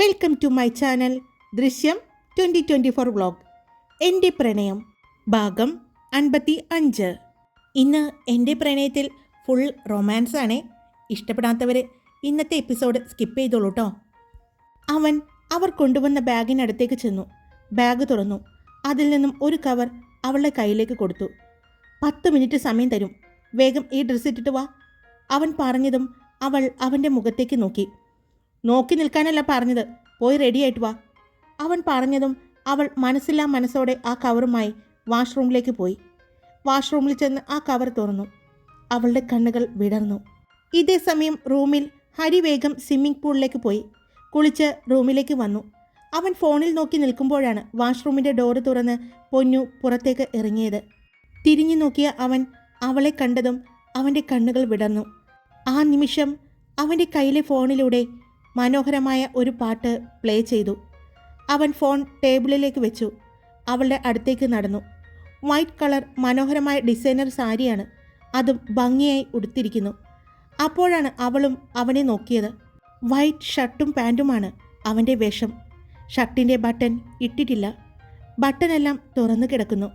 Welcome to my channel Drishyam twenty twenty four vlog എന്റെ പ്രണയം ഭാഗം അൻപത്തി അഞ്ച്. ഇന്ന് എന്റെ പ്രണയത്തിൽ ഫുൾ റൊമാൻസ് ആണ്. ഇഷ്ടപ്പെടാത്തവർ ഇന്നത്തെ എപ്പിസോഡ് സ്കിപ്പ് ചെയ്തോളൂ കേട്ടോ അവൻ അവർ കൊണ്ടുവന്ന ബാഗിനടുത്തേക്ക് ചെന്നു. ബാഗ് തുറന്നു. അതിൽ നിന്നും ഒരു കവർ അവളുടെ കയ്യിലേക്ക് കൊടുത്തു. പത്ത് മിനിറ്റ് സമയം തരും. വേഗം ഈ ഡ്രസ്സ് ഇട്ടിട്ട് വാ. അവൻ പറഞ്ഞതും അവൾ അവന്റെ മുഖത്തേക്ക് നോക്കി. നോക്കി നിൽക്കാനല്ല പറഞ്ഞത്. പോയി റെഡിയായിട്ട് വാ. അവൻ പറഞ്ഞതും അവൾ മനസ്സില്ലാ മനസ്സോടെ ആ കവറുമായി വാഷ്റൂമിലേക്ക് പോയി. വാഷ്റൂമിൽ ചെന്ന് ആ കവർ തുറന്നു. അവളുടെ കണ്ണുകൾ വിടർന്നു. ഇതേ സമയം റൂമിൽ ഹരി വേഗം സ്വിമ്മിംഗ് പൂളിലേക്ക് പോയി. കുളിച്ച് റൂമിലേക്ക് വന്നു. അവൻ ഫോണിൽ നോക്കി നിൽക്കുമ്പോഴാണ് വാഷ്റൂമിന്റെ ഡോറ് തുറന്ന് പൊന്നു പുറത്തേക്ക് ഇറങ്ങിയത്. തിരിഞ്ഞു നോക്കിയ അവൻ അവളെ കണ്ടതും അവന്റെ കണ്ണുകൾ വിടർന്നു. ആ നിമിഷം അവന്റെ കയ്യിലെ ഫോണിലൂടെ മനോഹരമായ ഒരു പാട്ട് പ്ലേ ചെയ്തു. അവൻ ഫോൺ ടേബിളിലേക്ക് വെച്ചു. അവളുടെ അടുത്തേക്ക് നടന്നു. വൈറ്റ് കളർ മനോഹരമായ ഡിസൈനർ സാരിയാണ് അതും ഭംഗിയായി ഉടുത്തിരിക്കുന്നു. അപ്പോഴാണ് അവളും അവനെ നോക്കിയത്. വൈറ്റ് ഷർട്ടും പാന്റുമാണ് അവന്റെ വേഷം. ഷർട്ടിന്റെ ബട്ടൺ ഇട്ടിട്ടില്ല. ബട്ടണെല്ലാം തുറന്നു കിടക്കുന്നു.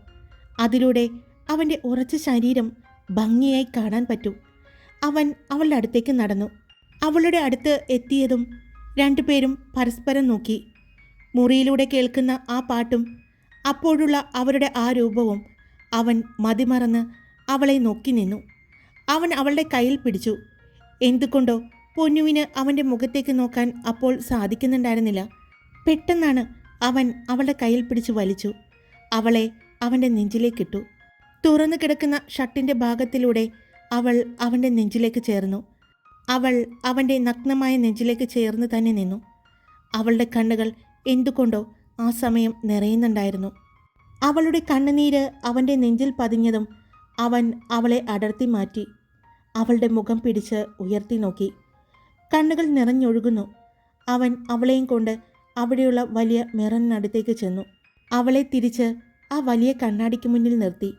അതിലൂടെ അവന്റെ ഉറച്ച ശരീരം ഭംഗിയായി കാണാൻ പറ്റും. അവൻ അവളുടെ അടുത്തേക്ക് നടന്നു. അവളുടെ അടുത്ത് എത്തിയതും രണ്ടുപേരും പരസ്പരം നോക്കി. മുറിയിലൂടെ കേൾക്കുന്ന ആ പാട്ടും അപ്പോഴുള്ള അവരുടെ ആ രൂപവും അവൻ മതിമറന്ന് അവളെ നോക്കി നിന്നു. അവൻ അവളുടെ കയ്യിൽ പിടിച്ചു. എന്തുകൊണ്ടോ പൊന്നുവിന് അവന്റെ മുഖത്തേക്ക് നോക്കാൻ അപ്പോൾ സാധിക്കുന്നുണ്ടായിരുന്നില്ല. പെട്ടെന്നാണ് അവൻ അവളുടെ കയ്യിൽ പിടിച്ച് വലിച്ചു. അവളെ അവന്റെ നെഞ്ചിലേക്കിട്ടു തുറന്നു കിടക്കുന്ന ഷട്ടിന്റെ ഭാഗത്തിലൂടെ അവൾ അവന്റെ നെഞ്ചിലേക്ക് ചേർന്നു. അവൾ അവന്റെ നഗ്നമായ നെഞ്ചിലേക്ക് ചേർന്ന് തന്നെ നിന്നു. അവളുടെ കണ്ണുകൾ എന്തുകൊണ്ടോ ആ സമയം നിറയുന്നുണ്ടായിരുന്നു. അവളുടെ കണ്ണുനീര് അവന്റെ നെഞ്ചിൽ പതിഞ്ഞതും അവൻ അവളെ അടർത്തി മാറ്റി അവളുടെ മുഖം പിടിച്ച് ഉയർത്തി നോക്കി. കണ്ണുകൾ നിറഞ്ഞൊഴുകുന്നു. അവൻ അവളെയും കൊണ്ട് അവിടെയുള്ള വലിയ മിറനടുത്തേക്ക് ചെന്നു. അവളെ തിരിച്ച് ആ വലിയ കണ്ണാടിക്ക് മുന്നിൽ നിർത്തി.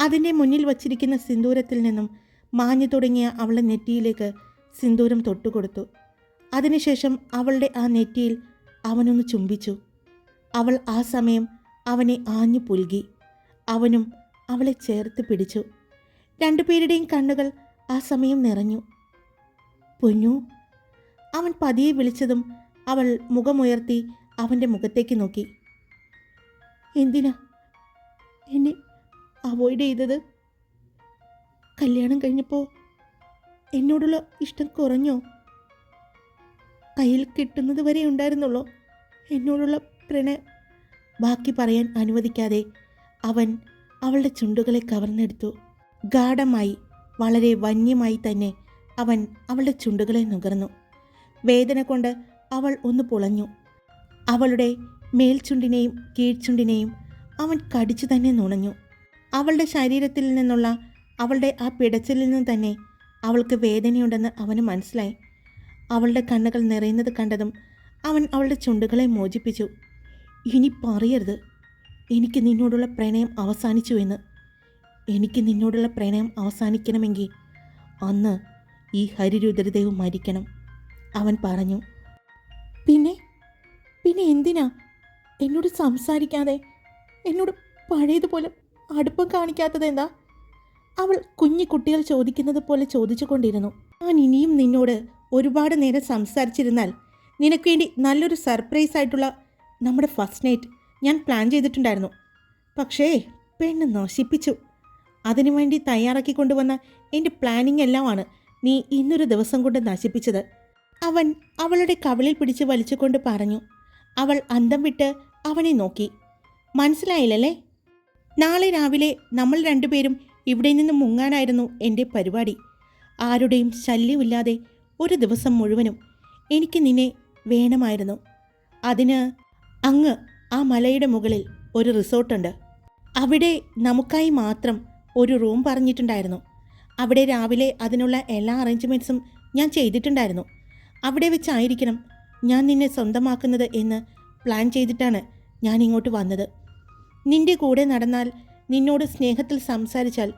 അതിന്റെ മുന്നിൽ വച്ചിരിക്കുന്ന സിന്ദൂരത്തിൽ നിന്നും മാഞ്ഞു തുടങ്ങിയ അവളുടെ നെറ്റിയിലേക്ക് സിന്ദൂരം തൊട്ടുകൊടുത്തു. അതിനുശേഷം അവളുടെ ആ നെറ്റിയിൽ അവനൊന്ന് ചുംബിച്ചു. അവൾ ആ സമയം അവനെ ആഞ്ഞു പുൽകി. അവനും അവളെ ചേർത്ത് പിടിച്ചു. രണ്ടുപേരുടെയും കണ്ണുകൾ ആ സമയം നിറഞ്ഞു. പൊന്നു. അവൻ പതിയെ വിളിച്ചതും അവൾ മുഖമുയർത്തി അവന്റെ മുഖത്തേക്ക് നോക്കി. എന്തിനാ എന്നെ അവോയ്ഡ് ചെയ്തത്? കല്യാണം കഴിഞ്ഞപ്പോൾ എന്നോടുള്ള ഇഷ്ടം കുറഞ്ഞോ? കയ്യിൽ കിട്ടുന്നത് വരെ ഉണ്ടായിരുന്നുള്ളൂ? എന്നോടുള്ള പ്രണയം ബാക്കി പറയാൻ അനുവദിക്കാതെ അവൻ അവളുടെ ചുണ്ടുകളെ കവർന്നെടുത്തു. ഗാഢമായി വളരെ വന്യമായി തന്നെ അവൻ അവളുടെ ചുണ്ടുകളെ നുകർന്നു. വേദന കൊണ്ട് അവൾ ഒന്ന് പുളഞ്ഞു. അവളുടെ മേൽചുണ്ടിനെയും കീഴ്ചുണ്ടിനെയും അവൻ കടിച്ചു തന്നെ നുണഞ്ഞു. അവളുടെ ശരീരത്തിൽ നിന്നുള്ള അവളുടെ ആ പിടച്ചിലിൽ നിന്ന് തന്നെ അവൾക്ക് വേദനയുണ്ടെന്ന് അവന് മനസ്സിലായി. അവളുടെ കണ്ണുകൾ നിറയുന്നത് കണ്ടതും അവൻ അവളുടെ ചുണ്ടുകളെ മോചിപ്പിച്ചു. ഇനി പറയരുത്. എനിക്ക് നിന്നോടുള്ള പ്രണയം അവസാനിച്ചു എന്ന്. എനിക്ക് നിന്നോടുള്ള പ്രണയം അവസാനിക്കണമെങ്കിൽ അന്ന് ഈ ഹരിരുദ്രദേവ് മരിക്കണം അവൻ പറഞ്ഞു. പിന്നെ? പിന്നെ എന്തിനാ? എന്നോട് സംസാരിക്കാതെ എന്നോട് പഴയതുപോലെ അടുപ്പം കാണിക്കാത്തത് എന്താ? അവൾ കുഞ്ഞു കുട്ടികൾ ചോദിക്കുന്നത് പോലെ ചോദിച്ചുകൊണ്ടിരുന്നു. ഞാൻ ഇനിയും നിന്നോട് ഒരുപാട് നേരം സംസാരിച്ചിരുന്നാൽ നിനക്ക് വേണ്ടി നല്ലൊരു സർപ്രൈസ് ആയിട്ടുള്ള നമ്മുടെ ഫസ്റ്റ് നൈറ്റ് ഞാൻ പ്ലാൻ ചെയ്തിട്ടുണ്ടായിരുന്നു. പക്ഷേ പെണ്ണ് നശിപ്പിച്ചു. അതിനുവേണ്ടി തയ്യാറാക്കി കൊണ്ടുവന്ന എന്റെ പ്ലാനിങ് എല്ലാമാണ് നീ ഇന്നൊരു ദിവസം കൊണ്ട് നശിപ്പിച്ചത്. അവൻ അവളുടെ കവളിൽ പിടിച്ച് വലിച്ചുകൊണ്ട് പറഞ്ഞു. അവൾ അന്തം വിട്ട് അവനെ നോക്കി. മനസ്സിലായില്ലല്ലേ? നാളെ രാവിലെ നമ്മൾ രണ്ടുപേരും ഇവിടെ നിന്ന് മുങ്ങാനായിരുന്നു എന്റെ പരിപാടി. ആരുടെയും ശല്യമില്ലാതെ ഒരു ദിവസം മുഴുവനും എനിക്ക് നിന്നെ വേണമായിരുന്നു. അതിന് അങ്ങ് ആ മലയുടെ മുകളിൽ ഒരു റിസോർട്ടുണ്ട്. അവിടെ നമുക്കായി മാത്രം ഒരു റൂം പറഞ്ഞിട്ടുണ്ടായിരുന്നു. അവിടെ രാവിലെ അതിനുള്ള എല്ലാ അറേഞ്ച്മെന്റ്സും ഞാൻ ചെയ്തിട്ടുണ്ടായിരുന്നു. അവിടെ വെച്ചായിരിക്കണം ഞാൻ നിന്നെ സ്വന്തമാക്കുന്നത് എന്ന് പ്ലാൻ ചെയ്തിട്ടാണ് ഞാൻ ഇങ്ങോട്ട് വന്നത്. നിന്റെ കൂടെ നടന്നാൽ നിന്നോട് സ്നേഹത്തിൽ സംസാരിച്ചാൽ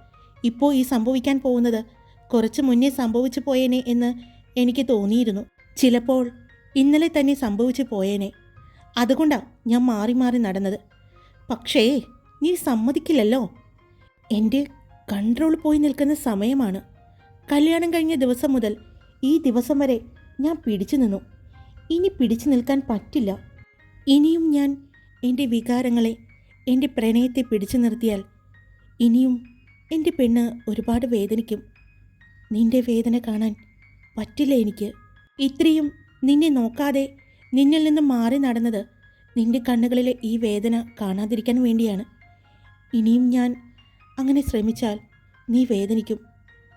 ഇപ്പോൾ ഈ സംഭവിക്കാൻ പോകുന്നത് കുറച്ച് മുന്നേ സംഭവിച്ചു പോയേനെ എന്ന് എനിക്ക് തോന്നിയിരുന്നു. ചിലപ്പോൾ ഇന്നലെ തന്നെ സംഭവിച്ചു പോയേനെ. അതുകൊണ്ടാണ് ഞാൻ മാറി മാറി നടന്നത്. പക്ഷേ നീ സമ്മതിക്കില്ലല്ലോ. എന്റെ കൺട്രോൾ പോയി നിൽക്കുന്ന സമയമാണ്. കല്യാണം കഴിഞ്ഞ ദിവസം മുതൽ ഈ ദിവസം വരെ ഞാൻ പിടിച്ചു നിന്നു. ഇനി പിടിച്ചു നിൽക്കാൻ പറ്റില്ല. ഇനിയും ഞാൻ എന്റെ വികാരങ്ങളെ എന്റെ പ്രണയത്തെ പിടിച്ചു നിർത്തിയാൽ ഇനിയും എന്റെ പെണ്ണ് ഒരുപാട് വേദനിക്കും. നിന്റെ വേദന കാണാൻ പറ്റില്ല എനിക്ക്. ഇത്രയും നിന്നെ നോക്കാതെ നിന്നിൽ നിന്ന് മാറി നടന്നത് നിന്റെ കണ്ണുകളിലെ ഈ വേദന കാണാതിരിക്കാൻ വേണ്ടിയാണ്. ഇനിയും ഞാൻ അങ്ങനെ ശ്രമിച്ചാൽ നീ വേദനിക്കും.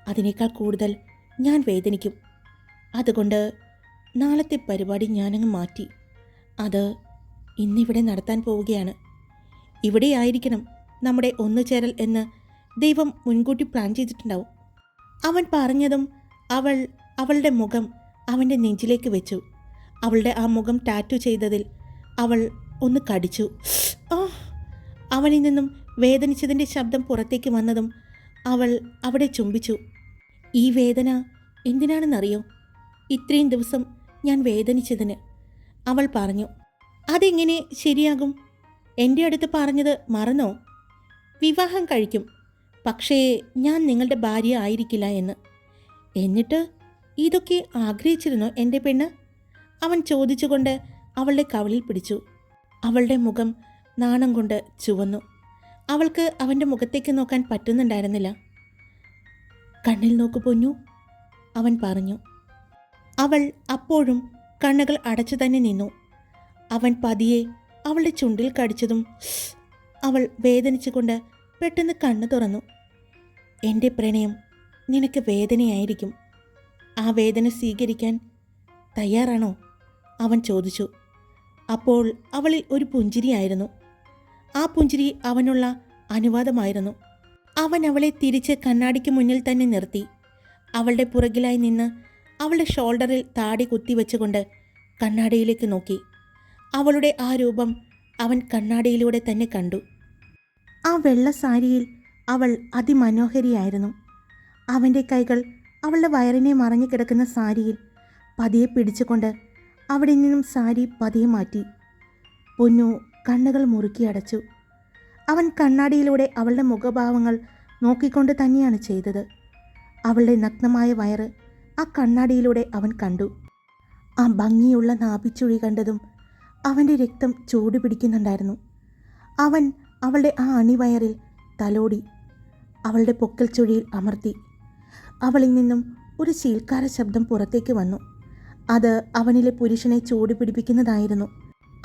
അതിനേക്കാൾ കൂടുതൽ ഞാൻ വേദനിക്കും. അതുകൊണ്ട് നാളത്തെ പരിപാടി ഞാനങ്ങ് മാറ്റി. അത് ഇന്നിവിടെ നടത്താൻ പോവുകയാണ്. ഇവിടെയായിരിക്കണം നമ്മുടെ ഒന്നുചേരൽ എന്ന് ദൈവം മുൻകൂട്ടി പ്ലാൻ ചെയ്തിട്ടുണ്ടാവും. അവൻ പറഞ്ഞതും അവൾ അവളുടെ മുഖം അവന്റെ നെഞ്ചിലേക്ക് വെച്ചു. അവളുടെ ആ മുഖം ടാറ്റു ചെയ്തതിൽ അവൾ ഒന്ന് കടിച്ചു. ആ അവനിൽ നിന്നും വേദനിച്ചതിന്റെ ശബ്ദം പുറത്തേക്ക് വന്നതും അവൾ അവിടെ ചുംബിച്ചു. ഈ വേദന എന്തിനാണെന്നറിയോ? ഇത്രയും ദിവസം ഞാൻ വേദനിച്ചതിന്. അവൾ പറഞ്ഞു അതെങ്ങനെ ശരിയാകും? എന്റെ അടുത്ത് പറഞ്ഞത് മറന്നോ? വിവാഹം കഴിക്കും. പക്ഷേ ഞാൻ നിങ്ങളുടെ ഭാര്യ ആയിരിക്കില്ല എന്ന്. എന്നിട്ട് ഇതൊക്കെ ആഗ്രഹിച്ചിരുന്നോ എന്റെ പെണ്ണ്? അവൻ ചോദിച്ചുകൊണ്ട് അവളുടെ കവളിൽ പിടിച്ചു. അവളുടെ മുഖം നാണം കൊണ്ട് ചുവന്നു. അവൾക്ക് അവന്റെ മുഖത്തേക്ക് നോക്കാൻ പറ്റുന്നുണ്ടായിരുന്നില്ല. കണ്ണിൽ നോക്കു പൊന്നു അവൻ പറഞ്ഞു. അവൾ അപ്പോഴും കണ്ണുകൾ അടച്ചു തന്നെ നിന്നു. അവൻ പതിയെ അവളുടെ ചുണ്ടിൽ കടിച്ചതും അവൾ വേദനിച്ചുകൊണ്ട് പെട്ടെന്ന് കണ്ണു തുറന്നു. എന്റെ പ്രണയം നിനക്ക് വേദനയായിരിക്കും. ആ വേദന സ്വീകരിക്കാൻ തയ്യാറാണോ? അവൻ ചോദിച്ചു. അപ്പോൾ അവളിൽ ഒരു പുഞ്ചിരിയായിരുന്നു ആ പുഞ്ചിരി അവനുള്ള അനുവാദമായിരുന്നു. അവൻ അവളെ തിരിച്ച് കണ്ണാടിക്ക് മുന്നിൽ തന്നെ നിർത്തി. അവളുടെ പുറകിലായി നിന്ന് അവളുടെ ഷോൾഡറിൽ താടി കുത്തിവെച്ചുകൊണ്ട് കണ്ണാടിയിലേക്ക് നോക്കി. അവളുടെ ആ രൂപം അവൻ കണ്ണാടിയിലൂടെ തന്നെ കണ്ടു. ആ വെള്ള സാരിയിൽ അവൾ അതിമനോഹരിയായിരുന്നു. അവന്റെ കൈകൾ അവളുടെ വയറിനെ മറഞ്ഞു കിടക്കുന്ന സാരിയിൽ പതിയെ പിടിച്ചുകൊണ്ട് അവിടെ നിന്നും സാരി പതിയെ മാറ്റി. പൊന്നു കണ്ണുകൾ മുറുക്കി അടച്ചു. അവൻ കണ്ണാടിയിലൂടെ അവളുടെ മുഖഭാവങ്ങൾ നോക്കിക്കൊണ്ട് തന്നെയാണ് ചെയ്തത്. അവളുടെ നഗ്നമായ വയറ് ആ കണ്ണാടിയിലൂടെ അവൻ കണ്ടു. ആ ഭംഗിയുള്ള നാഭിച്ചുഴി കണ്ടതും അവന്റെ രക്തം ചൂട് പിടിക്കുന്നുണ്ടായിരുന്നു. അവൻ അവളുടെ ആ അണിവയറിൽ തലോടി അവളുടെ പൊക്കൽ ചുഴിയിൽ അമർത്തി. അവളിൽ നിന്നും ഒരു ശീൽക്കാര ശബ്ദം പുറത്തേക്ക് വന്നു. അത് അവനിലെ പുരുഷനെ ചൂട് പിടിപ്പിക്കുന്നതായിരുന്നു.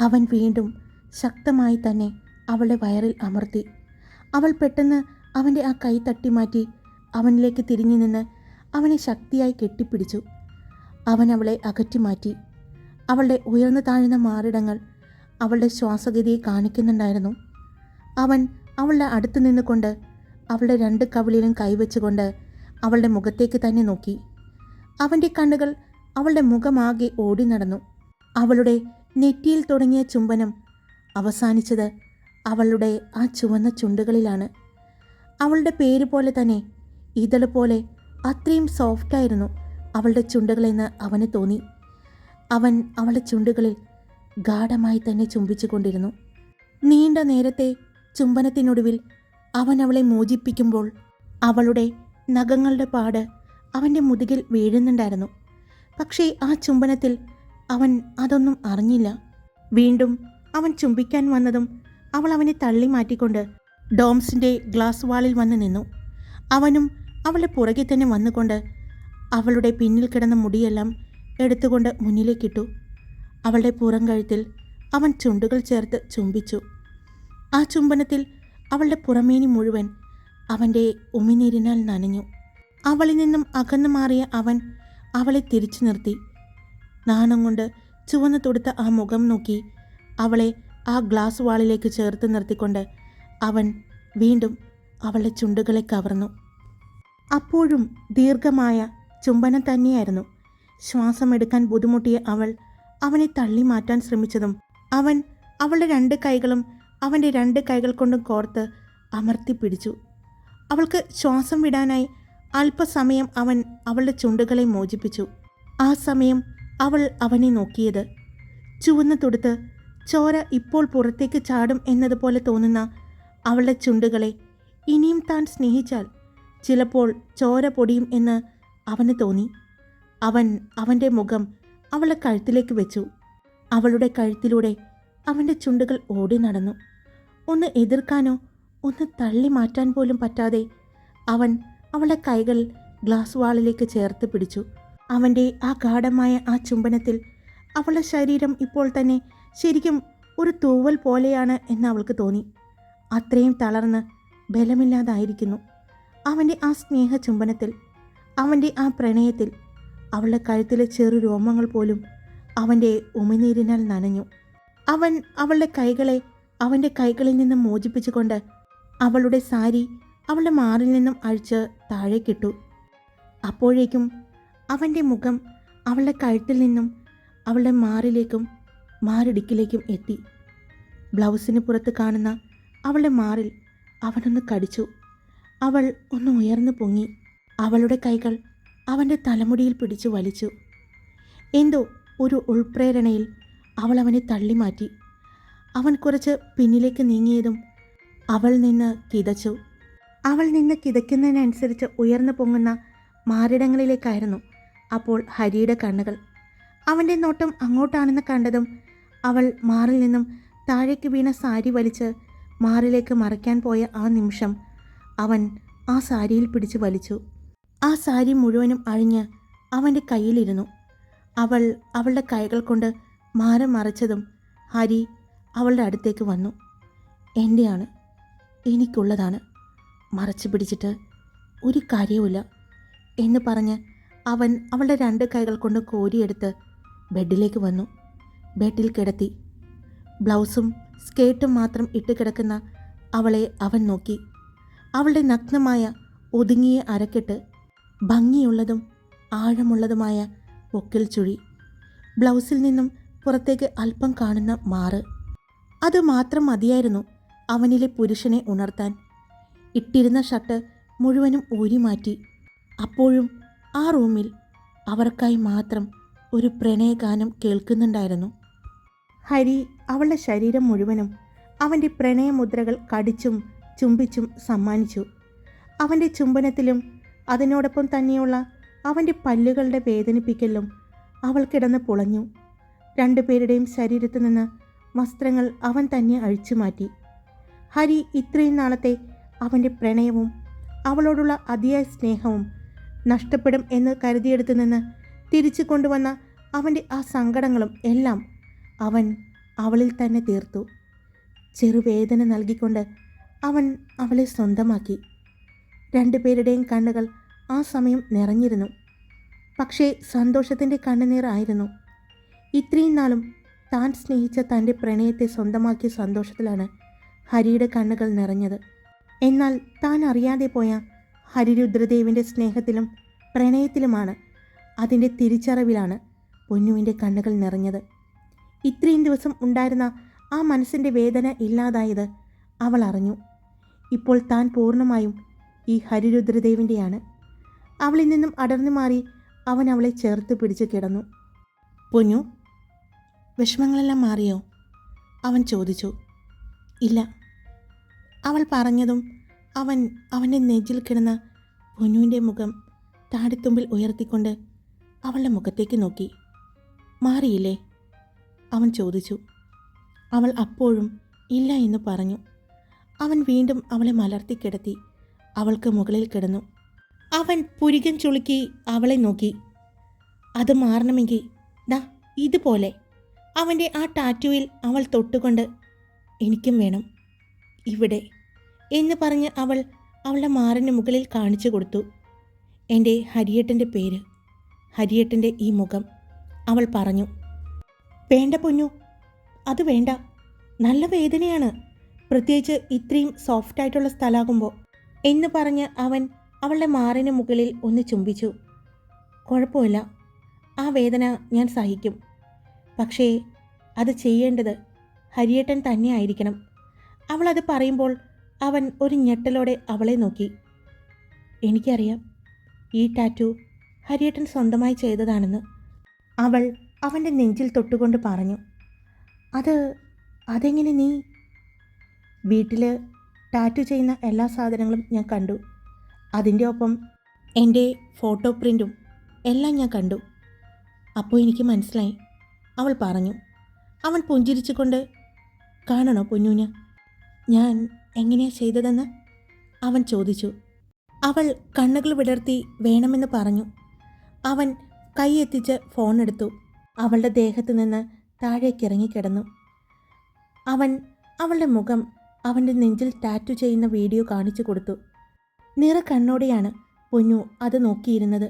അവൻ വീണ്ടും ശക്തമായി തന്നെ അവളുടെ വയറിൽ അമർത്തി. അവൾ പെട്ടെന്ന് അവന്റെ ആ കൈ തട്ടി മാറ്റി അവനിലേക്ക് തിരിഞ്ഞു നിന്ന് അവനെ ശക്തിയായി കെട്ടിപ്പിടിച്ചു. അവൻ അവളെ അകറ്റി മാറ്റി. അവളുടെ ഉയർന്നു താഴ്ന്ന മാറിടങ്ങൾ അവളുടെ ശ്വാസഗതിയെ കാണിക്കുന്നുണ്ടായിരുന്നു. അവൻ അവളുടെ അടുത്ത് നിന്നുകൊണ്ട് അവളുടെ രണ്ട് കവിളിലും കൈവച്ചുകൊണ്ട് അവളുടെ മുഖത്തേക്ക് തന്നെ നോക്കി. അവന്റെ കണ്ണുകൾ അവളുടെ മുഖമാകെ ഓടി നടന്നു. അവളുടെ നെറ്റിയിൽ തുടങ്ങിയ ചുംബനം അവസാനിച്ചത് അവളുടെ ആ ചുവന്ന ചുണ്ടുകളിലാണ്. അവളുടെ പേര് പോലെ തന്നെ ഇതൾ പോലെ അത്രയും സോഫ്റ്റായിരുന്നു അവളുടെ ചുണ്ടുകളെന്ന് അവന് തോന്നി. അവൻ അവളെ ചുണ്ടുകളിൽ ഗാഠമായി തന്നെ ചുംബിച്ചുകൊണ്ടിരുന്നു. നീണ്ട നേരത്തെ ചുംബനത്തിനൊടുവിൽ അവൻ അവളെ മോചിപ്പിക്കുമ്പോൾ അവളുടെ നഖങ്ങളുടെ പാട് അവന്റെ മുതുകിൽ വീഴുന്നുണ്ടായിരുന്നു. പക്ഷേ ആ ചുംബനത്തിൽ അവൻ അതൊന്നും അറിഞ്ഞില്ല. വീണ്ടും അവൻ ചുംബിക്കാൻ വന്നതും അവൾ അവനെ തള്ളി മാറ്റിക്കൊണ്ട് ഡോംസിന്റെ ഗ്ലാസ് വാളിൽ വന്ന് നിന്നു. അവനും അവളുടെ പുറകെ തന്നെ വന്നുകൊണ്ട് അവളുടെ പിന്നിൽ കിടന്ന മുടിയെല്ലാം എടുത്തുകൊണ്ട് മുന്നിലേക്കിട്ടു. അവളുടെ പുറം കഴുത്തിൽ അവൻ ചുണ്ടുകൾ ചേർത്ത് ചുംബിച്ചു. ആ ചുംബനത്തിൽ അവളുടെ പുറമേനി മുഴുവൻ അവന്റെ ഉമിനീരിനാൽ നനഞ്ഞു. അവളിൽ നിന്നും അകന്നു മാറിയ അവൻ അവളെ തിരിച്ചു നിർത്തി. നാണം കൊണ്ട് ചുവന്നു തൊടുത്ത ആ മുഖം നോക്കി അവളെ ആ ഗ്ലാസ് വാളിലേക്ക് ചേർത്ത് നിർത്തിക്കൊണ്ട് അവൻ വീണ്ടും അവളുടെ ചുണ്ടുകളെ കവർന്നു. അപ്പോഴും ദീർഘമായ ചുംബനം തന്നെയായിരുന്നു. ശ്വാസമെടുക്കാൻ ബുദ്ധിമുട്ടിയ അവൾ അവനെ തള്ളി മാറ്റാൻ ശ്രമിച്ചതും അവൻ അവളുടെ രണ്ട് കൈകളും അവന്റെ രണ്ട് കൈകൾ കൊണ്ടും കോർത്ത് അമർത്തി പിടിച്ചു. അവൾക്ക് ശ്വാസം വിടാനായി അല്പസമയം അവൻ അവളുടെ ചുണ്ടുകളെ മോചിപ്പിച്ചു. ആ സമയം അവൾ അവനെ നോക്കിയത്. ചുവന്ന തുടുത്ത് ചോര ഇപ്പോൾ പുറത്തേക്ക് ചാടും എന്നതുപോലെ തോന്നുന്ന അവളുടെ ചുണ്ടുകളെ ഇനിയും താൻ സ്നേഹിച്ചാൽ ചിലപ്പോൾ ചോര പൊടിയും എന്ന് അവന് തോന്നി. അവൻ അവന്റെ മുഖം അവളെ കഴുത്തിലേക്ക് വെച്ചു. അവളുടെ കഴുത്തിലൂടെ അവന്റെ ചുണ്ടുകൾ ഓടി നടന്നു. ഒന്ന് എതിർക്കാനോ ഒന്ന് തള്ളി മാറ്റാൻ പോലും പറ്റാതെ അവൻ അവളെ കൈകൾ ഗ്ലാസ് വാളിലേക്ക് ചേർത്ത് പിടിച്ചു. അവന്റെ ആ ഗാഠമായ ആ ചുംബനത്തിൽ അവളുടെ ശരീരം ഇപ്പോൾ തന്നെ ശരിക്കും ഒരു തൂവൽ പോലെയാണ് എന്ന് അവൾക്ക് തോന്നി. അത്രയും തളർന്ന് ബലമില്ലാതായിരിക്കുന്നു. അവന്റെ ആ സ്നേഹ ചുംബനത്തിൽ അവന്റെ ആ പ്രണയത്തിൽ അവളുടെ കഴുത്തിലെ ചെറു രോമങ്ങൾ പോലും അവന്റെ ഉമിനീരിനാൽ നനഞ്ഞു. അവൻ അവളുടെ കൈകളെ അവന്റെ കൈകളിൽ നിന്നും മോചിപ്പിച്ചുകൊണ്ട് അവളുടെ സാരി അവളുടെ മാറിൽ നിന്നും അഴിച്ച് താഴേക്കിട്ടു. അപ്പോഴേക്കും അവന്റെ മുഖം അവളുടെ കഴുത്തിൽ നിന്നും അവളുടെ മാറിലേക്കും മാറിടിക്കിലേക്കും എത്തി. ബ്ലൗസിന് പുറത്ത് കാണുന്ന അവളുടെ മാറിൽ അവനൊന്ന് കടിച്ചു. അവൾ ഒന്ന് ഉയർന്നു പൊങ്ങി. അവളുടെ കൈകൾ അവന്റെ തലമുടിയിൽ പിടിച്ചു വലിച്ചു. എന്തോ ഒരു ഉൾപ്രേരണയിൽ അവൾ അവനെ തള്ളിമാറ്റി. അവൻ കുറച്ച് പിന്നിലേക്ക് നീങ്ങിയതും അവൾ നിന്ന് കിതച്ചു. അവൾ നിന്ന് കിതയ്ക്കുന്നതിനനുസരിച്ച് ഉയർന്നു പൊങ്ങുന്ന മാറിടങ്ങളിലേക്കായിരുന്നു അപ്പോൾ ഹരിയുടെ കണ്ണുകൾ. അവന്റെ നോട്ടം അങ്ങോട്ടാണെന്ന് കണ്ടതും അവൾ മാറിൽ നിന്നും താഴേക്ക് വീണ സാരി വലിച്ച് മാറിലേക്ക് മറയ്ക്കാൻ പോയ ആ നിമിഷം അവൻ ആ സാരിയിൽ പിടിച്ച് വലിച്ചു. ആ സാരി മുഴുവനും അഴിഞ്ഞ് അവന്റെ കയ്യിലിരുന്നു. അവൾ അവളുടെ കൈകൾ കൊണ്ട് മാരം മറച്ചതും ഹരി അവളുടെ അടുത്തേക്ക് വന്നു. എന്റെയാണ് എനിക്കുള്ളതാണ്. മറച്ചു പിടിച്ചിട്ട് ഒരു കാര്യവുമില്ല എന്ന് പറഞ്ഞ് അവൻ അവളുടെ രണ്ട് കൈകൾ കൊണ്ട് കോരിയെടുത്ത് ബെഡിലേക്ക് വന്നു. ബെഡിൽ കിടത്തി. ബ്ലൗസും സ്കേർട്ടും മാത്രം ഇട്ട് കിടക്കുന്ന അവളെ അവൻ നോക്കി. അവളുടെ നഗ്നമായ ഒതുങ്ങിയ അരക്കെട്ട് ഭംഗിയുള്ളതും ആഴമുള്ളതുമായ പൊക്കിൽ ചുഴി. ബ്ലൗസിൽ നിന്നും പുറത്തേക്ക് അല്പം കാണുന്ന മാറ്. അത് മാത്രം മതിയായിരുന്നു അവനിലെ പുരുഷനെ ഉണർത്താൻ. ഇട്ടിരുന്ന ഷർട്ട് മുഴുവനും ഊരി മാറ്റി. അപ്പോഴും ആ റൂമിൽ അവർക്കായി മാത്രം ഒരു പ്രണയഗാനം കേൾക്കുന്നുണ്ടായിരുന്നു. ഹരി അവളുടെ ശരീരം മുഴുവനും അവന്റെ പ്രണയമുദ്രകൾ കടിച്ചും ചുംബിച്ചും സമ്മാനിച്ചു. അവന്റെ ചുംബനത്തിലും അതിനോടൊപ്പം തന്നെയുള്ള അവന്റെ പല്ലുകളുടെ വേദനിപ്പിക്കലും അവൾ കിടന്ന് പുളഞ്ഞു. രണ്ടുപേരുടെയും ശരീരത്തു നിന്ന് വസ്ത്രങ്ങൾ അവൻ തന്നെ അഴിച്ചു മാറ്റി. ഹരി ഇത്രയും നാളത്തെ അവന്റെ പ്രണയവും അവളോടുള്ള അതിയായ സ്നേഹവും നഷ്ടപ്പെടും എന്ന് കരുതിയെടുത്തു നിന്ന് തിരിച്ചു കൊണ്ടുവന്ന അവന്റെ ആ സങ്കടങ്ങളും എല്ലാം അവൻ അവളിൽ തന്നെ തീർത്തു. ചെറുവേദന നൽകിക്കൊണ്ട് അവൻ അവളെ സ്വന്തമാക്കി. രണ്ടുപേരുടെയും കണ്ണുകൾ ആ സമയം നിറഞ്ഞിരുന്നു. പക്ഷേ സന്തോഷത്തിന്റെ കണ്ണുനീറായിരുന്നു ഇത്രയും നാളും താൻ സ്നേഹിച്ച തന്റെ പ്രണയത്തെ സ്വന്തമാക്കിയ സന്തോഷത്തിലാണ് ഹരിയുടെ കണ്ണുകൾ നിറഞ്ഞത്. എന്നാൽ താൻ അറിയാതെ പോയ ഹരിരുദ്രദേവിന്റെ സ്നേഹത്തിലും പ്രണയത്തിലുമാണ് അതിന്റെ തിരിച്ചറിവിലാണ് പൊന്നുവിന്റെ കണ്ണുകൾ നിറഞ്ഞത്. ഇത്രയും ദിവസം ഉണ്ടായിരുന്ന ആ മനസ്സിന്റെ വേദന ഇല്ലാതായത് അവൾ അറിഞ്ഞു. ഇപ്പോൾ താൻ പൂർണമായും ഈ ഹരിരുദ്രദേവിന്റെയാണ്. അവളിൽ നിന്നും അടർന്നു മാറി അവൻ അവളെ ചേർത്ത് പിടിച്ച് കിടന്നു. പൊന്നു വിഷമങ്ങളെല്ലാം മാറിയോ? അവൻ ചോദിച്ചു. ഇല്ല. അവൾ പറഞ്ഞതും അവൻ അവന്റെ നെഞ്ചിൽ കിടന്ന പൊന്നുവിന്റെ മുഖം താടിത്തുമ്പിൽ ഉയർത്തിക്കൊണ്ട് അവളുടെ മുഖത്തേക്ക് നോക്കി. മാറിയില്ലേ? അവൻ ചോദിച്ചു. അവൾ അപ്പോഴും ഇല്ല എന്ന് പറഞ്ഞു. അവൻ വീണ്ടും അവളെ മലർത്തി കിടത്തി. അവൾക്ക് മുകളിൽ കിടന്നു. അവൻ പുരികൻ ചുളുക്കി അവളെ നോക്കി. അത് മാറണമെങ്കിൽ ദാ ഇതുപോലെ. അവന്റെ ആ ടാറ്റുവിൽ അവൾ തൊട്ടുകൊണ്ട് എനിക്കും വേണം. ഇവിടെ എന്ന് പറഞ്ഞ് അവൾ അവളുടെ മാറിന് മുകളിൽ കാണിച്ചു കൊടുത്തു. എന്റെ ഹരിയേട്ടന്റെ പേര് ഹരിയേട്ടന്റെ ഈ മുഖം അവൾ പറഞ്ഞു. വേണ്ട പൊന്നു അത് വേണ്ട. നല്ല വേദനയാണ്. പ്രത്യേകിച്ച് ഇത്രയും സോഫ്റ്റായിട്ടുള്ള സ്ഥലമാകുമ്പോൾ എന്ന് പറഞ്ഞ് അവൻ അവളുടെ മാറിന് മുകളിൽ ഒന്ന് ചുംബിച്ചു. കുഴപ്പമില്ല. ആ വേദന ഞാൻ സഹിക്കും. പക്ഷേ അത് ചെയ്യേണ്ടത് ഹരിയേട്ടൻ തന്നെ ആയിരിക്കണം. അവളത് പറയുമ്പോൾ അവൻ ഒരു ഞെട്ടലോടെ അവളെ നോക്കി. എനിക്കറിയാം. ഈ ടാറ്റു ഹരിയേട്ടൻ സ്വന്തമായി ചെയ്തതാണെന്ന് അവൾ അവന്റെ നെഞ്ചിൽ തൊട്ടുകൊണ്ട് പറഞ്ഞു. അത് അതെങ്ങനെ നീ? വീട്ടിൽ ടാറ്റു ചെയ്യുന്ന എല്ലാ സാധനങ്ങളും ഞാൻ കണ്ടു. അതിന്റെ ഒപ്പം എന്റെ ഫോട്ടോ പ്രിന്റും എല്ലാം ഞാൻ കണ്ടു. അപ്പോൾ എനിക്ക് മനസ്സിലായി. അവൾ പറഞ്ഞു അവൻ പുഞ്ചിരിച്ചുകൊണ്ട് കാണണോ പൊന്നൂഞ്ഞ? ഞാൻ എങ്ങനെയാ ചെയ്തതെന്ന്? അവൻ ചോദിച്ചു. അവൾ കണ്ണുകൾ വിടർത്തി വേണമെന്ന് പറഞ്ഞു. അവൻ കൈ എത്തിച്ച് ഫോൺ എടുത്തു. അവളുടെ ദേഹത്ത് നിന്ന് താഴേക്കിറങ്ങിക്കിടന്നു അവൻ അവളുടെ മുഖം അവന്റെ നെഞ്ചിൽ ടാറ്റു ചെയ്യുന്ന വീഡിയോ കാണിച്ചു കൊടുത്തു. നിറ കണ്ണോടെയാണ് പൊന്നു അത് നോക്കിയിരുന്നത്.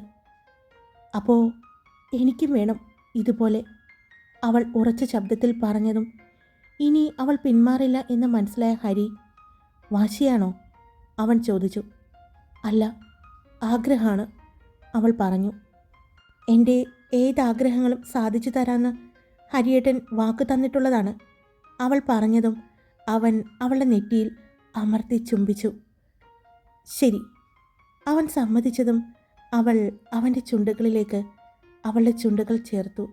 അപ്പോൾ എനിക്കും വേണം ഇതുപോലെ അവൾ ഉറച്ച ശബ്ദത്തിൽ പറഞ്ഞതും. ഇനി അവൾ പിന്മാറില്ല എന്ന് മനസ്സിലായ ഹരി വാശിയാണോ? അവൻ ചോദിച്ചു. അല്ല ആഗ്രഹമാണ് അവൾ പറഞ്ഞു. എന്റെ ഏതാഗ്രഹങ്ങളും സാധിച്ചു തരാമെന്ന് ഹരിയേട്ടൻ വാക്ക് തന്നിട്ടുള്ളതാണ് അവൾ പറഞ്ഞതും അവൻ അവളുടെ നെറ്റിയിൽ അമർത്തി ചുംബിച്ചു. ശരി അവൻ സമ്മതിച്ചതും അവൾ അവന്റെ ചുണ്ടുകളിലേക്ക് അവളുടെ ചുണ്ടുകൾ ചേർത്തു.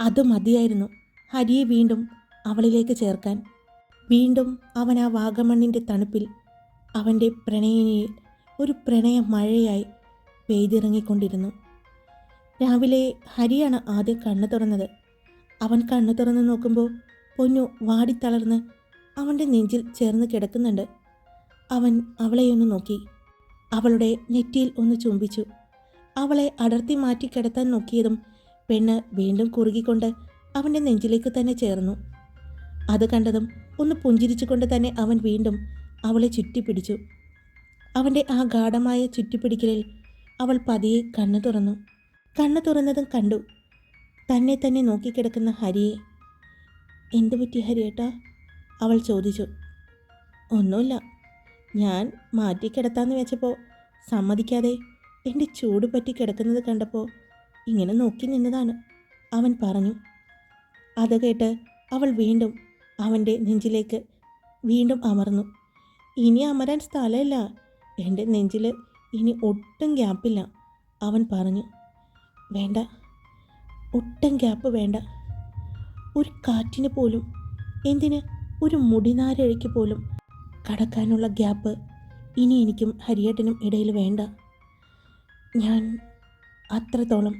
അത് മതിയായിരുന്നു. ഹരിയെ വീണ്ടും അവളിലേക്ക് ചേർക്കാൻ. വീണ്ടും അവൻ ആ വാഗമണ്ണിന്റെ തണുപ്പിൽ അവന്റെ പ്രണയിനിയിൽ ഒരു പ്രണയ മഴയായി പെയ്തിറങ്ങിക്കൊണ്ടിരുന്നു. രാവിലെ ഹരിയാണ് ആദ്യം കണ്ണു തുറന്നത്. അവൻ കണ്ണു തുറന്ന് നോക്കുമ്പോൾ പൊന്നു വാടിത്തളർന്ന് അവന്റെ നെഞ്ചിൽ ചേർന്ന് കിടക്കുന്നുണ്ട്. അവൻ അവളെയൊന്ന് നോക്കി. അവളുടെ നെറ്റിയിൽ ഒന്ന് ചുംബിച്ചു. അവളെ അടർത്തി മാറ്റി കിടത്താൻ നോക്കിയതും പെണ്ണ് വീണ്ടും കുറുകിക്കൊണ്ട് അവന്റെ നെഞ്ചിലേക്ക് തന്നെ ചേർന്നു. അത് കണ്ടതും ഒന്ന് പുഞ്ചിരിച്ചുകൊണ്ട് തന്നെ അവൻ വീണ്ടും അവളെ ചുറ്റിപ്പിടിച്ചു. അവന്റെ ആ ഗാഠമായ ചുറ്റിപ്പിടിക്കലിൽ അവൾ പതിയെ കണ്ണു തുറന്നു. കണ്ണു തുറന്നതും കണ്ടു. തന്നെ തന്നെ നോക്കിക്കിടക്കുന്ന ഹരിയെ. എന്തു പറ്റി ഹരിയേട്ടാ? അവൾ ചോദിച്ചു ഒന്നുമില്ല. ഞാൻ മാറ്റിക്കിടത്താന്ന് വെച്ചപ്പോൾ സമ്മതിക്കാതെ എന്റെ ചൂട് പറ്റി കിടക്കുന്നത് കണ്ടപ്പോൾ ഇങ്ങനെ നോക്കി നിന്നതാണ്. അവൻ പറഞ്ഞു. അത് കേട്ട് അവൾ വീണ്ടും അവന്റെ നെഞ്ചിലേക്ക് വീണ്ടും അമർന്നു. ഇനി അമരാൻ സ്ഥലമില്ല. എന്റെ നെഞ്ചിൽ ഇനി ഒട്ടും ഗ്യാപ്പില്ല അവൻ പറഞ്ഞു. വേണ്ട. ഒട്ടും ഗ്യാപ്പ് വേണ്ട. ഒരു കാറ്റിന് പോലും എന്തിന് ഒരു മുടിനാരഴയ്ക്ക് പോലും കടക്കാനുള്ള ഗ്യാപ്പ് ഇനി എനിക്കും ഹരിയേട്ടനും ഇടയിൽ വേണ്ട. ഞാൻ അത്രത്തോളം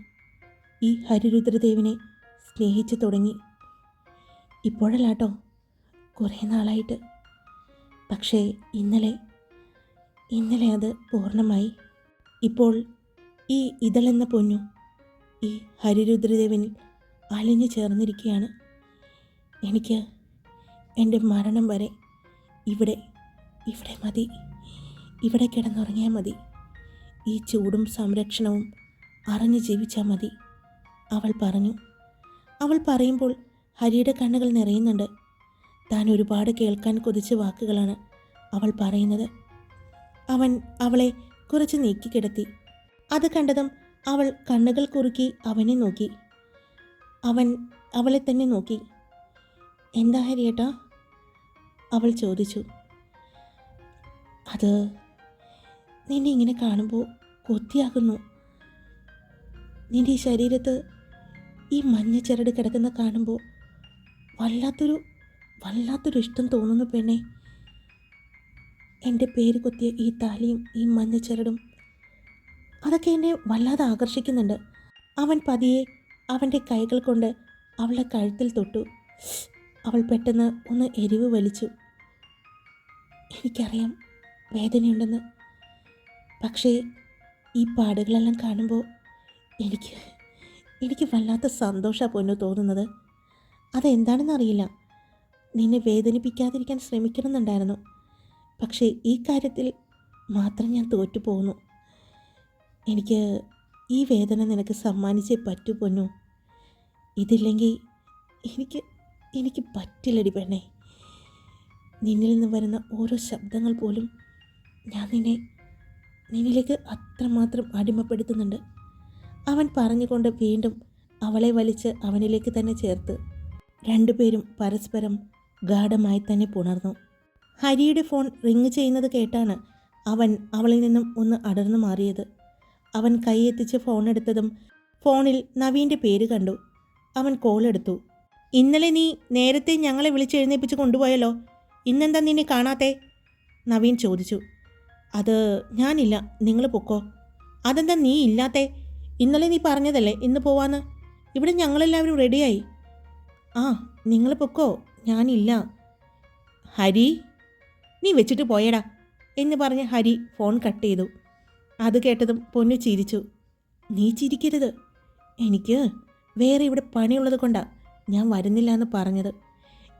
ഈ ഹരിരുദ്രദേവിനെ സ്നേഹിച്ച് തുടങ്ങി. ഇപ്പോഴല്ലാട്ടോ കുറേ നാളായിട്ട്. പക്ഷേ ഇന്നലെ ഇന്നലെ അത് പൂർണമായി. ഇപ്പോൾ ഈ ഇതളെന്ന പൊന്നു ഈ ഹരിരുദ്രദേവനിൽ അലിഞ്ഞു ചേർന്നിരിക്കുകയാണ്. എനിക്ക് എന്റെ മരണം വരെ ഇവിടെ ഇവിടെ മതി. ഇവിടെ കിടന്നുറങ്ങിയാൽ മതി. ഈ ചൂടും സംരക്ഷണവും അറിഞ്ഞു ജീവിച്ചാൽ മതി അവൾ പറഞ്ഞു. അവൾ പറയുമ്പോൾ ഹരിയുടെ കണ്ണുകൾ നിറയുന്നുണ്ട്. താൻ ഒരുപാട് കേൾക്കാൻ കൊതിച്ച വാക്കുകളാണ് അവൾ പറയുന്നത്. അവൻ അവളെ കുറച്ച് നീക്കി കിടത്തി. അത് കണ്ടതും അവൾ കണ്ണുകൾ കുറുക്കി അവനെ നോക്കി. അവൻ അവളെ തന്നെ നോക്കി. എന്താ ഹരിയേട്ടാ അവൾ ചോദിച്ചു അത് നിന്നെ ഇങ്ങനെ കാണുമ്പോൾ കൊത്തിയാകുന്നു നിന്റെ ഈ ശരീരത്ത് ഈ മഞ്ഞ ചിരട് കിടക്കുന്ന കാണുമ്പോൾ വല്ലാത്തൊരു വല്ലാത്തൊരു ഇഷ്ടം തോന്നുന്നു പെണ്ണെ. എന്റെ പേര് കൊത്തിയ ഈ താലിയും ഈ മഞ്ഞ ചിരടും അതൊക്കെ എന്നെ വല്ലാതെ ആകർഷിക്കുന്നുണ്ട്. അവൻ പതിയെ അവന്റെ കൈകൾ കൊണ്ട് അവളെ കഴുത്തിൽ തൊട്ടു. അവൾ പെട്ടെന്ന് ഒന്ന് എരിവ് വലിച്ചു. എനിക്കറിയാം വേദനയുണ്ടെന്ന്. പക്ഷേ ഈ പാടുകളെല്ലാം കാണുമ്പോൾ എനിക്ക് എനിക്ക് വല്ലാത്ത സന്തോഷമാണ് പൊന്നു തോന്നുന്നത്. അതെന്താണെന്നറിയില്ല നിന്നെ വേദനിപ്പിക്കാതിരിക്കാൻ ശ്രമിക്കണമെന്നുണ്ടായിരുന്നു. പക്ഷേ ഈ കാര്യത്തിൽ മാത്രം ഞാൻ തോറ്റു പോകുന്നു എനിക്ക് ഈ വേദന നിനക്ക് സമ്മാനിച്ചേ പറ്റൂ പൊന്നു. ഇതില്ലെങ്കിൽ എനിക്ക് എനിക്ക് പറ്റില്ലടി പെണ്ണേ. നിന്നിൽ നിന്ന് വരുന്ന ഓരോ ശബ്ദങ്ങൾ പോലും ഞാൻ നിന്നെ നിന്നിലേക്ക് അത്രമാത്രം അടിമപ്പെടുത്തുന്നുണ്ട്. അവൻ പറഞ്ഞുകൊണ്ട് വീണ്ടും അവളെ വലിച്ച് അവനിലേക്ക് തന്നെ ചേർത്ത് രണ്ടുപേരും പരസ്പരം ഗാഢമായി തന്നെ പുണർന്നു. ഹരിയുടെ ഫോൺ റിങ് ചെയ്യുന്നത് കേട്ടാണ് അവൻ അവളിൽ നിന്നും ഒന്ന് അടർന്നു മാറിയത്. അവൻ കൈയെത്തിച്ച് ഫോൺ എടുത്തതും ഫോണിൽ നവീന്റെ പേര് കണ്ടു. അവൻ കോളെടുത്തു ഇന്നലെ നീ നേരത്തെ ഞങ്ങളെ വിളിച്ചെഴുന്നേപ്പിച്ച് കൊണ്ടുപോയല്ലോ. ഇന്നെന്താ നിന്നെ കാണാത്തെ? നവീൻ ചോദിച്ചു. അത് ഞാനില്ല നിങ്ങൾ പൊക്കോ. അതെന്താ നീ ഇല്ലാത്തെ? ഇന്നലെ നീ പറഞ്ഞതല്ലേ ഇന്ന് പോവാന്ന്? ഇവിടെ ഞങ്ങളെല്ലാവരും റെഡിയായി ആ നിങ്ങൾ പൊക്കോ ഞാനില്ല. ഹരി നീ വെച്ചിട്ട് പോയടാ എന്ന് പറഞ്ഞ് ഹരി ഫോൺ കട്ട് ചെയ്തു. അത് കേട്ടതും പൊന്നു ചിരിച്ചു. നീ ചിരിക്കരുത്. എനിക്ക് വേറെ ഇവിടെ പണിയുള്ളത് കൊണ്ടാ. ഞാൻ വരുന്നില്ല എന്ന് പറഞ്ഞത്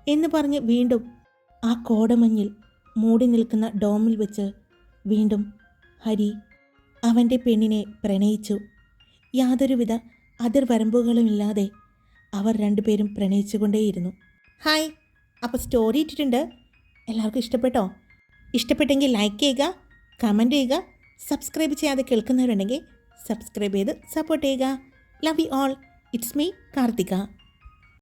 എന്ന് പറഞ്ഞ് വീണ്ടും ആ കോടമഞ്ഞിൽ മൂടി നിൽക്കുന്ന ഡോമിൽ വെച്ച് വീണ്ടും ഹരി അവന്റെ പെണ്ണിനെ പ്രണയിച്ചു. യാതൊരുവിധ അതിർവരമ്പുകളുമില്ലാതെ അവർ രണ്ടുപേരും പ്രണയിച്ചുകൊണ്ടേയിരുന്നു. ഹായ് അപ്പോൾ സ്റ്റോറി ഇട്ടിട്ടുണ്ട്? എല്ലാവർക്കും ഇഷ്ടപ്പെട്ടോ? ഇഷ്ടപ്പെട്ടെങ്കിൽ ലൈക്ക് ചെയ്യുക കമന്റ് ചെയ്യുക സബ്സ്ക്രൈബ് ചെയ്യാതെ കേൾക്കുന്നവരുണ്ടെങ്കിൽ സബ്സ്ക്രൈബ് ചെയ്ത് സപ്പോർട്ട് ചെയ്യുക. Love you all it's me Karthika.